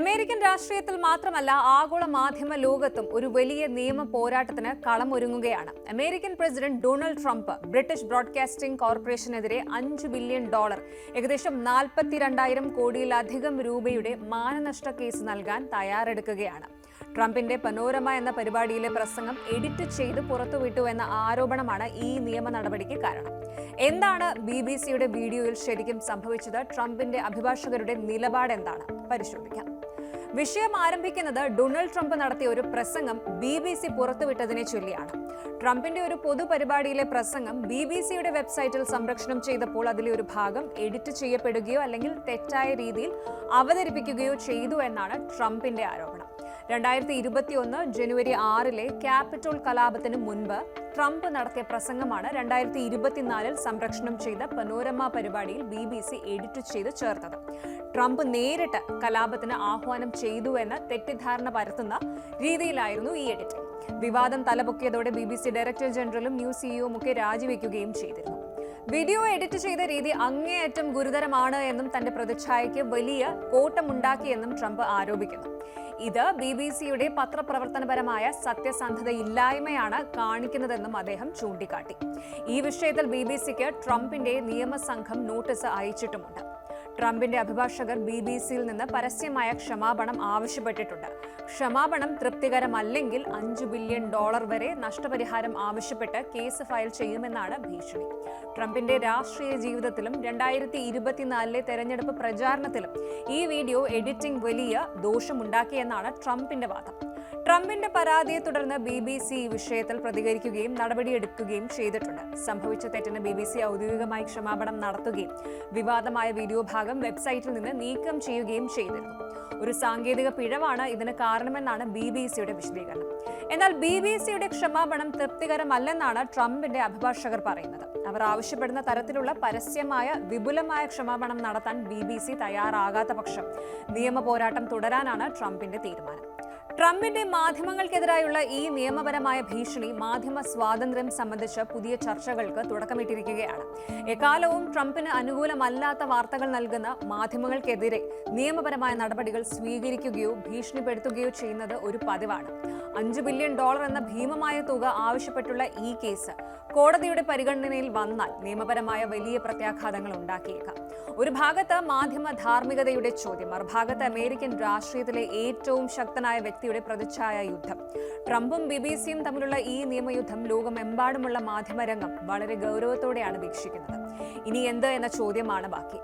American രാഷ്ട്രീയത്തിൽ മാത്രമല്ല ആഗോള മാധ്യമ ലോകത്തും ഒരു വലിയ നിയമ പോരാട്ടത്തിന് കളമൊരുങ്ങുകയാണ്. American president Donald Trump British broadcasting കോർപ്പറേഷനെതിരെ അഞ്ച് ബില്യൺ ഡോളർ ഏകദേശം നാൽപ്പത്തിരണ്ടായിരം കോടിയിലധികം രൂപയുടെ മാനനഷ്ട കേസ് നൽകാൻ തയ്യാറെടുക്കുകയാണ്. ട്രംപിന്റെ പനോരമ എന്ന പരിപാടിയിലെ പ്രസംഗം എഡിറ്റ് ചെയ്ത് പുറത്തുവിട്ടു എന്ന ആരോപണമാണ് ഈ നിയമ നടപടിക്ക് കാരണം. എന്താണ് ബി ബി സിയുടെ വീഡിയോയിൽ ശരിക്കും സംഭവിച്ചത്? ട്രംപിന്റെ അഭിഭാഷകരുടെ നിലപാട് എന്താണ് പരിശോധിക്കാം. വിഷയം ആരംഭിക്കുന്നത് ഡൊണാൾഡ് ട്രംപ് നടത്തിയ ഒരു പ്രസംഗം ബി ബി സി പുറത്തുവിട്ടതിനെ ചൊല്ലിയാണ്. ട്രംപിന്റെ ഒരു പൊതുപരിപാടിയിലെ പ്രസംഗം ബി ബി സിയുടെ വെബ്സൈറ്റിൽ സംരക്ഷണം ചെയ്തപ്പോൾ അതിലെ ഒരു ഭാഗം എഡിറ്റ് ചെയ്യപ്പെടുകയോ അല്ലെങ്കിൽ തെറ്റായ രീതിയിൽ അവതരിപ്പിക്കുകയോ ചെയ്തു എന്നാണ് ട്രംപിന്റെ ആരോപണം. രണ്ടായിരത്തി ഇരുപത്തിയൊന്ന് ജനുവരി ആറിലെ ക്യാപിറ്റോൾ കലാപത്തിന് മുൻപ് ട്രംപ് നടത്തിയ പ്രസംഗമാണ് രണ്ടായിരത്തി ഇരുപത്തിനാലിൽ സംരക്ഷണം ചെയ്ത പനോരമ പരിപാടിയിൽ ബി ബി സി എഡിറ്റ് ചെയ്ത് ചേർത്തത്. ട്രംപ് നേരിട്ട് കലാപത്തിന് ആഹ്വാനം ചെയ്തു എന്ന തെറ്റിദ്ധാരണ പരത്തുന്ന രീതിയിലായിരുന്നു ഈ എഡിറ്റ്. വിവാദം തലപൊക്കിയതോടെ ബി ബി സി ഡയറക്ടർ ജനറലും ന്യൂസ് സിഇഒ ഒക്കെ രാജിവെക്കുകയും ചെയ്തിരുന്നു. വീഡിയോ എഡിറ്റ് ചെയ്ത രീതി അങ്ങേയറ്റം ഗുരുതരമാണ് എന്നും തന്റെ പ്രതിച്ഛായയ്ക്ക് വലിയ കോട്ടമുണ്ടാക്കിയെന്നും ട്രംപ് ആരോപിക്കുന്നു. ഇത് ബി ബി സിയുടെ പത്രപ്രവർത്തനപരമായ സത്യസന്ധതയില്ലായ്മയാണ് കാണിക്കുന്നതെന്നും അദ്ദേഹം ചൂണ്ടിക്കാട്ടി. ഈ വിഷയത്തിൽ ബി ബി സിക്ക് ട്രംപിന്റെ നിയമസംഘം നോട്ടീസ് അയച്ചിട്ടുമുണ്ട്. ട്രംപിന്റെ അഭിഭാഷകർ ബി ബി സിയിൽ നിന്ന് പരസ്യമായ ക്ഷമാപണം ആവശ്യപ്പെട്ടിട്ടുണ്ട്. ക്ഷമാപണം തൃപ്തികരമല്ലെങ്കിൽ അഞ്ചു ബില്യൺ ഡോളർ വരെ നഷ്ടപരിഹാരം ആവശ്യപ്പെട്ട് കേസ് ഫയൽ ചെയ്യുമെന്നാണ് ഭീഷണി. ട്രംപിന്റെ രാഷ്ട്രീയ ജീവിതത്തിലും രണ്ടായിരത്തി ഇരുപത്തിനാലിലെ തെരഞ്ഞെടുപ്പ് പ്രചാരണത്തിലും ഈ വീഡിയോ എഡിറ്റിംഗ് വലിയ ദോഷമുണ്ടാക്കിയെന്നാണ് ട്രംപിന്റെ വാദം. ട്രംപിന്റെ പരാതിയെ തുടർന്ന് ബി ബി സി വിഷയത്തിൽ പ്രതികരിക്കുകയും നടപടിയെടുക്കുകയും ചെയ്തിട്ടുണ്ട്. സംഭവിച്ച തെറ്റിന് ബി ബി സി ഔദ്യോഗികമായി ക്ഷമാപണം നടത്തുകയും വിവാദമായ വീഡിയോ ഭാഗം വെബ്സൈറ്റിൽ നിന്ന് നീക്കം ചെയ്യുകയും ചെയ്തിരുന്നു. ഒരു സാങ്കേതിക പിഴവാണ് ഇതിന് കാരണമെന്നാണ് ബി ബി സിയുടെ വിശദീകരണം. എന്നാൽ ബി ബി സിയുടെ ക്ഷമാപണം തൃപ്തികരമല്ലെന്നാണ് ട്രംപിന്റെ അഭിഭാഷകർ പറയുന്നത്. അവർ ആവശ്യപ്പെടുന്ന തരത്തിലുള്ള പരസ്യമായ വിപുലമായ ക്ഷമാപണം നടത്താൻ ബി ബി സി തയ്യാറാകാത്ത പക്ഷം നിയമ പോരാട്ടം തുടരാനാണ് ട്രംപിന്റെ തീരുമാനം. ട്രംപിന്റെ മാധ്യമങ്ങൾക്കെതിരായുള്ള ഈ നിയമപരമായ ഭീഷണി മാധ്യമ സ്വാതന്ത്ര്യം സംബന്ധിച്ച് പുതിയ ചർച്ചകൾക്ക് തുടക്കമിട്ടിരിക്കുകയാണ്. എക്കാലവും ട്രംപിന് അനുകൂലമല്ലാത്ത വാർത്തകൾ നൽകുന്ന മാധ്യമങ്ങൾക്കെതിരെ നിയമപരമായ നടപടികൾ സ്വീകരിക്കുകയോ ഭീഷണിപ്പെടുത്തുകയോ ചെയ്യുന്നത് ഒരു പതിവാണ്. അഞ്ച് ബില്യൺ ഡോളർ എന്ന ഭീമമായ തുക ആവശ്യപ്പെട്ടുള്ള ഈ കേസ് കോടതിയുടെ പരിഗണനയിൽ വന്നാൽ നിയമപരമായ വലിയ പ്രത്യാഘാതങ്ങൾ ഉണ്ടാക്കിയേക്കാം. ഒരു ഭാഗത്ത് മാധ്യമ ധാർമ്മികതയുടെ ചോദ്യം മറുഭാഗത്ത് അമേരിക്കൻ രാഷ്ട്രീയത്തിലെ ഏറ്റവും ശക്തനായ വ്യക്തിയുടെ പ്രതിച്ഛായ യുദ്ധം. ട്രംപും ബി ബി സിയും തമ്മിലുള്ള ഈ നിയമയുദ്ധം ലോകമെമ്പാടുമുള്ള മാധ്യമരംഗം വളരെ ഗൗരവത്തോടെയാണ് വീക്ഷിക്കുന്നത്. ഇനി എന്ത് എന്ന ചോദ്യമാണ് ബാക്കി.